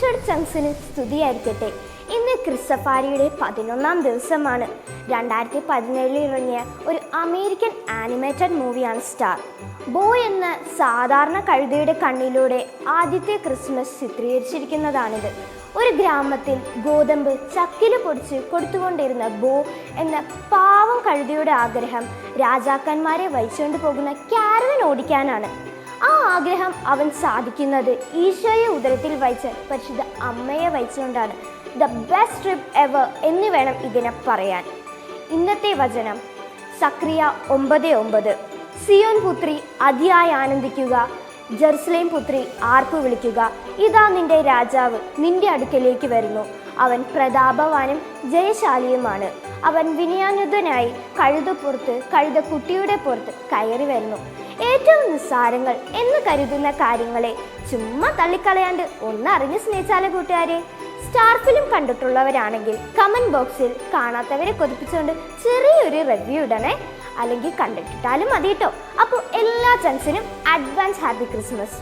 ചങ്സിന് സ്തുതിയായിരിക്കട്ടെ. ഇന്ന് ക്രിസ്തഫാരിയുടെ പതിനൊന്നാം ദിവസമാണ്. രണ്ടായിരത്തി പതിനേഴിൽ ഇറങ്ങിയ ഒരു അമേരിക്കൻ ആനിമേറ്റഡ് മൂവിയാണ് സ്റ്റാർ. ബോ എന്ന സാധാരണ കഴുതയുടെ കണ്ണിലൂടെ ആദ്യത്തെ ക്രിസ്മസ് ചിത്രീകരിച്ചിരിക്കുന്നതാണിത്. ഒരു ഗ്രാമത്തിൽ ഗോതമ്പ് ചക്കിൽ പൊടിച്ച് കൊടുത്തുകൊണ്ടിരുന്ന ബോ എന്ന പാവം കഴുതയുടെ ആഗ്രഹം രാജാക്കന്മാരെ വഹിച്ചുകൊണ്ട് പോകുന്ന ക്യാരവൻ ഓടിക്കാനാണ്. ആ ആഗ്രഹം അവൻ സാധിക്കുന്നത് ഈശോയെ ഉദരത്തിൽ വഹിച്ച് പരിശുദ്ധ അമ്മയെ വഹിച്ചുകൊണ്ടാണ്. ദ ബെസ്റ്റ് ട്രിപ്പ് എവർ എന്ന് വേണം ഇതിനെ പറയാൻ. ഇന്നത്തെ വചനം സക്രിയ ഒമ്പത് ഒമ്പത്. സിയോൻ പുത്രി അതിയായി ആനന്ദിക്കുക. ജെറുസലേം പുത്രി ആർപ്പ് വിളിക്കുക. ഇതാ നിന്റെ രാജാവ് നിന്റെ അടുക്കലേക്ക് വരുന്നു. അവൻ പ്രതാപവാനും ജയശാലിയുമാണ്. അവൻ വിനയാനുതനായി കഴുതപ്പുറത്ത് കഴുതക്കുട്ടിയുടെ പുറത്ത് കയറി വരുന്നു. ഏറ്റവും നിസ്സാരങ്ങൾ എന്ന് കരുതുന്ന കാര്യങ്ങളെ ചുമ്മാ തള്ളിക്കളയാണ്ട് ഒന്നറിഞ്ഞ് സ്നേഹിച്ചാലേ കൂട്ടുകാരെ. സ്റ്റാർ ഫിലിം കണ്ടിട്ടുള്ളവരാണെങ്കിൽ കമന്റ് ബോക്സിൽ കാണാത്തവരെ കൊതിപ്പിച്ചുകൊണ്ട് ചെറിയൊരു റിവ്യൂ ഇടണേ. അല്ലെങ്കിൽ കണ്ടിട്ടിട്ടാലും മതി കേട്ടോ അപ്പോൾ എല്ലാ ചാൻസിനും അഡ്വാൻസ് ഹാപ്പി ക്രിസ്മസ്